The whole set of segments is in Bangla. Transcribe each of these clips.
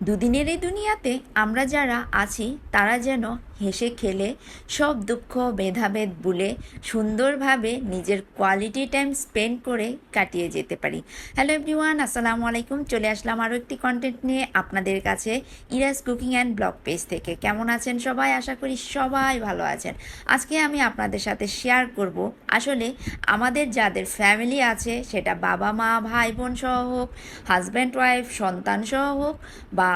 দুদিনের এই দুনিয়াতে আমরা যারা আছি তারা যেন হেসে খেলে সব দুঃখ, ভেদাভেদ ভুলে সুন্দরভাবে নিজের কোয়ালিটি টাইম স্পেন্ড করে কাটিয়ে যেতে পারি। হ্যালো এভরিওয়ান আসসালামু আলাইকুম। চলে আসলাম আরও একটি কন্টেন্ট নিয়ে আপনাদের কাছে ইরাস কুকিং অ্যান্ড ব্লগ পেজ থেকে। কেমন আছেন সবাই? আশা করি সবাই ভালো আছেন। আজকে আমি আপনাদের সাথে শেয়ার করব আসলে আমাদের যাদের ফ্যামিলি আছে, সেটা বাবা মা ভাই বোন সহ হোক হাজব্যান্ড ওয়াইফ সন্তান সহ হোক বা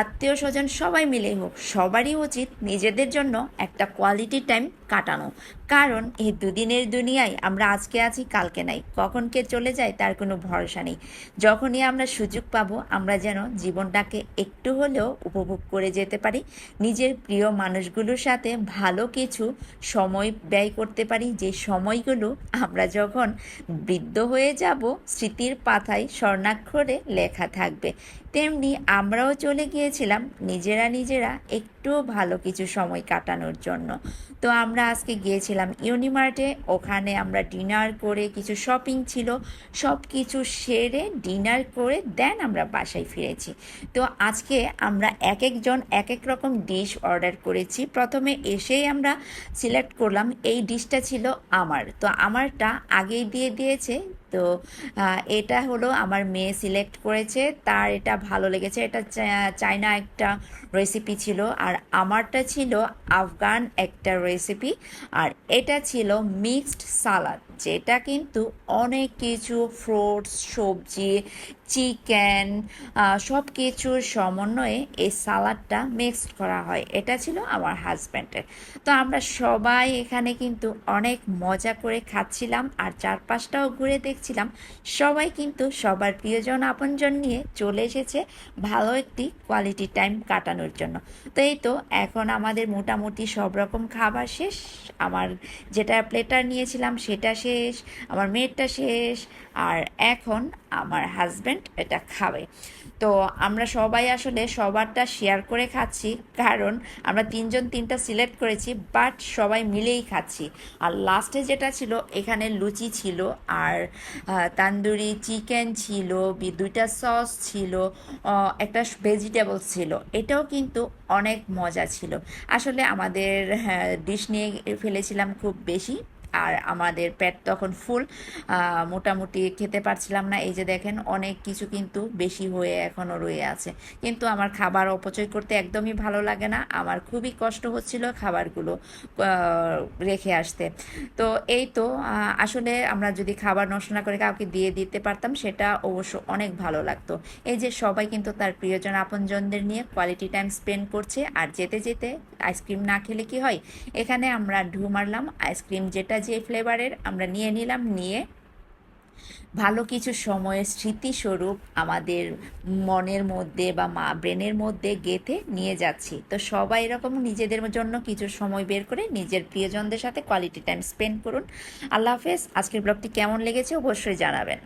আত্মীয় স্বজন সবাই মিলে হোক, সবারই উচিত নিজেদের জন্য একটা কোয়ালিটি টাইম কাটানো। কারণ এই দুদিনের দুনিয়ায় আমরা আজকে আছি, কালকে নাই। কখন কে চলে যায় তার কোনো ভরসা নেই। যখনই আমরা সুযোগ পাব, আমরা যেন জীবনটাকে একটু হলেও উপভোগ করে যেতে পারি, নিজের প্রিয় মানুষগুলোর সাথে ভালো কিছু সময় ব্যয় করতে পারি। যে সময়গুলো আমরা যখন বৃদ্ধ হয়ে যাব, স্মৃতির পাতায় স্বর্ণাক্ষরে লেখা থাকবে। তেমনি আমরাও চলে গিয়েছিলাম নিজেরা নিজেরা একটুও ভালো কিছু সময় কাটানোর জন্য। তো আমরা আজকে গিয়েছিলাম ইউনিমার্টে, ওখানে আমরা ডিনার করে কিছু শপিং ছিল সব কিছু সেরে ডিনার করে দেন আমরা বাসায় ফিরেছি। তো আজকে আমরা এক একজন এক এক রকম ডিশ অর্ডার করেছি। প্রথমে এসেই আমরা সিলেক্ট করলাম, এই ডিশটা ছিল আমার। তো আমারটা আগেই দিয়ে দিয়েছে তো এটা হলো আমার মেয়ে সিলেক্ট করেছে। তার এটা ভালো লেগেছে। এটা চায়না একটা রেসিপি ছিল। আর আমারটা ছিল আফগান একটা রেসিপি আর এটা ছিল মিক্সড সালাদ যেটা কিন্তু অনেক কিছু ফ্রুটস সবজি চিকেন সব কিছুর সমন্বয়ে এই সালাডটা মিক্সড করা হয়। এটা ছিল আমার হাজব্যান্ডের তো আমরা সবাই এখানে কিন্তু অনেক মজা করে খাচ্ছিলাম আর চারপাশটাও ঘুরে দেখছিলাম। সবাই কিন্তু সবার প্রিয়জন আপনজন নিয়ে চলে এসেছে ভালো একটি কোয়ালিটি টাইম কাটানোর জন্য। তো এই তো এখন আমাদের মোটামুটি সব রকম খাবার শেষ। আমার যেটা প্লেটার নিয়েছিলাম সেটা শেষ আমার মেয়েরটা শেষ, আর এখন আমার হাজব্যান্ড এটা খাবে। তো আমরা সবাই আসলে সবারটা শেয়ার করে খাচ্ছি, কারণ আমরা তিনজন তিনটা সিলেক্ট করেছি বাট সবাই মিলেই খাচ্ছি। আর লাস্টে যেটা ছিল, এখানে লুচি ছিল, আর তান্দুরি চিকেন ছিল দুইটা সস ছিল একটা ভেজিটেবলস ছিল। এটাও কিন্তু অনেক মজা ছিল। আসলে আমাদের ডিশ নিয়ে ফেলেছিলাম খুব বেশি। আর আমাদের পেট তখন ফুল মোটামুটি খেতে পারছিলাম না। এই যে দেখেন, অনেক কিছু কিন্তু বেশি হয়ে এখনও রয়ে আছে। কিন্তু আমার খাবার অপচয় করতে একদমই ভালো লাগে না। আমার খুবই কষ্ট হচ্ছিল খাবারগুলো রেখে আসতে। তো এই তো আসলে আমরা যদি খাবার নষ্ট না করে কাউকে দিয়ে দিতে পারতাম, সেটা অবশ্য অনেক ভালো লাগতো। এই যে সবাই কিন্তু তার প্রিয়জন আপনজনদের নিয়ে কোয়ালিটি টাইম স্পেন্ড করছে। আর যেতে যেতে আইসক্রিম না খেলে কি হয়? এখানে আমরা ঢু মারলাম। আইসক্রিম যেটা যে ফ্লেভারের আমরা নিয়ে নিলাম, নিয়ে ভালো কিছু সময়ের স্মৃতিস্বরূপ আমাদের মনের মধ্যে বা মা ব্রেনের মধ্যে গেঁথে নিয়ে যাচ্ছি। তো সবাই এরকম নিজেদের জন্য কিছু সময় বের করে নিজের প্রিয়জনদের সাথে কোয়ালিটি টাইম স্পেন্ড করুন। আল্লাহ হাফেজ, আজকের ব্লগটি কেমন লেগেছে অবশ্যই জানাবেন।